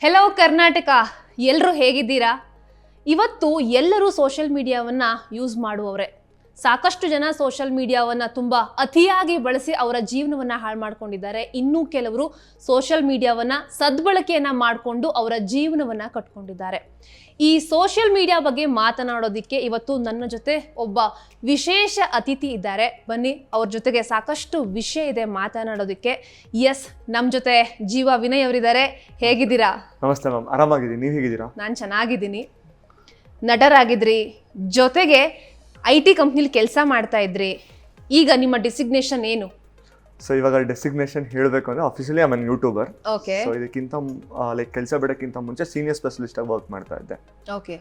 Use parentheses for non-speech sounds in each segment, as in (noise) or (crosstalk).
Hello Karnataka ಎಲ್ಲರೂ ಹೇಗಿದ್ದೀರಾ? ಇವತ್ತು ಎಲ್ಲರೂ ಸೋಷಿಯಲ್ ಮೀಡಿಯಾವನ್ನು ಯೂಸ್ ಮಾಡುವವರೇ. ಸಾಕಷ್ಟು ಜನ ಸೋಷಿಯಲ್ ಮೀಡಿಯಾವನ್ನು ತುಂಬ ಅತಿಯಾಗಿ ಬಳಸಿ ಅವರ ಜೀವನವನ್ನು ಹಾಳು ಮಾಡ್ಕೊಂಡಿದ್ದಾರೆ. ಇನ್ನೂ ಕೆಲವರು ಸೋಷಿಯಲ್ ಮೀಡಿಯಾವನ್ನು ಸದ್ಬಳಕೆಯನ್ನು ಮಾಡಿಕೊಂಡು ಅವರ ಜೀವನವನ್ನು ಕಟ್ಕೊಂಡಿದ್ದಾರೆ. ಈ ಸೋಷಿಯಲ್ ಮೀಡಿಯಾ ಬಗ್ಗೆ ಮಾತನಾಡೋದಿಕ್ಕೆ ಇವತ್ತು ನನ್ನ ಜೊತೆ ಒಬ್ಬ ವಿಶೇಷ ಅತಿಥಿ ಇದ್ದಾರೆ. ಬನ್ನಿ ಅವ್ರ ಜೊತೆಗೆ ಸಾಕಷ್ಟು ವಿಷಯ ಇದೆ ಮಾತನಾಡೋದಿಕ್ಕೆ. ಎಸ್ ನಮ್ಮ ಜೊತೆ ಜೀವ ವಿನಯ್ ಅವರಿದ್ದಾರೆ. ಹೇಗಿದ್ದೀರಾ? ನಮಸ್ತೆ ಮ್ಯಾಮ್. ಆರಾಮಾಗಿದ್ದೀನಿ. ನೀವು ಹೇಗಿದ್ದೀರಾ? ನಾನು ಚೆನ್ನಾಗಿದ್ದೀನಿ. ನಟರಾಗಿದ್ರಿ. ಜೊತೆಗೆ ಐ ಟಿ ಕಂಪ್ನಿಲಿ ಕೆಲಸ ಮಾಡ್ತಾ ಇದ್ರಿ ಈಗ ನಿಮ್ಮ ಡಿಸಿಗ್ನೇಷನ್ ಏನು? ಸೊ ಇವಾಗ ಡೆಸಿಗ್ನೇಷನ್ ಹೇಳಬೇಕು ಅಂದ್ರೆ officially I am a YouTuber okay so ಇದಕ್ಕಿಂತ ಲೈಕ್ ಕೆಲಸ ಬಿಡೋಕ್ಕಿಂತ ಮುಂಚೆ ಸೀನಿಯರ್ ಸ್ಪೆಷಲಿಸ್ಟ್ ಆಗಿ ವರ್ಕ್ ಮಾಡ್ತಾ ಇದ್ದೆ. ಓಕೆ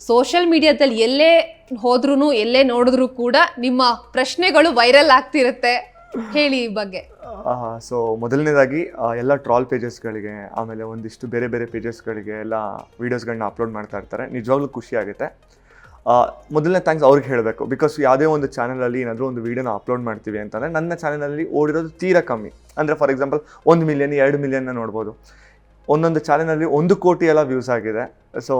ಸೋಷಿಯಲ್ ಮೀಡಿಯಾದಲ್ಲಿ ಎಲ್ಲೇ ಹೋದ್ರೂ ಎಲ್ಲೇ ನೋಡಿದ್ರು ಕೂಡ ನಿಮ್ಮ ಪ್ರಶ್ನೆಗಳು ವೈರಲ್ ಆಗ್ತಿರುತ್ತೆ. ಹೇಳಿ ಈ ಬಗ್ಗೆ. ಸೊ ಮೊದಲನೇದಾಗಿ ಎಲ್ಲ ಟ್ರಾಲ್ ಪೇಜಸ್ಗಳಿಗೆ ಆಮೇಲೆ ಒಂದಿಷ್ಟು ಬೇರೆ ಬೇರೆ ಪೇಜಸ್ಗಳಿಗೆ ಎಲ್ಲ ವೀಡಿಯೋಸ್ಗಳನ್ನ ಅಪ್ಲೋಡ್ ಮಾಡ್ತಾ ಇರ್ತಾರೆ. ನಿಜವಾಗ್ಲೂ ಖುಷಿ ಆಗುತ್ತೆ. ಮೊದಲನೇ ಥ್ಯಾಂಕ್ಸ್ ಅವ್ರಿಗೆ ಹೇಳಬೇಕು. ಬಿಕಾಸ್ ಯಾವುದೇ ಒಂದು ಚಾನಲಲ್ಲಿ ಏನಾದರೂ ಒಂದು ವೀಡಿಯೋನ ಅಪ್ಲೋಡ್ ಮಾಡ್ತೀವಿ ಅಂತಂದರೆ ನನ್ನ ಚಾನಲಲ್ಲಿ ಓಡಿರೋದು ತೀರಾ ಕಮ್ಮಿ. ಅಂದರೆ ಫಾರ್ ಎಕ್ಸಾಂಪಲ್ ಒಂದು ಮಿಲಿಯನ್ ಎರಡು ಮಿಲಿಯನ್ನ ನೋಡ್ಬೋದು. ಒಂದೊಂದು ಚಾನಲಲ್ಲಿ ಒಂದು ಕೋಟಿ ಎಲ್ಲ ವ್ಯೂಸ್ ಆಗಿದೆ. ಸೊ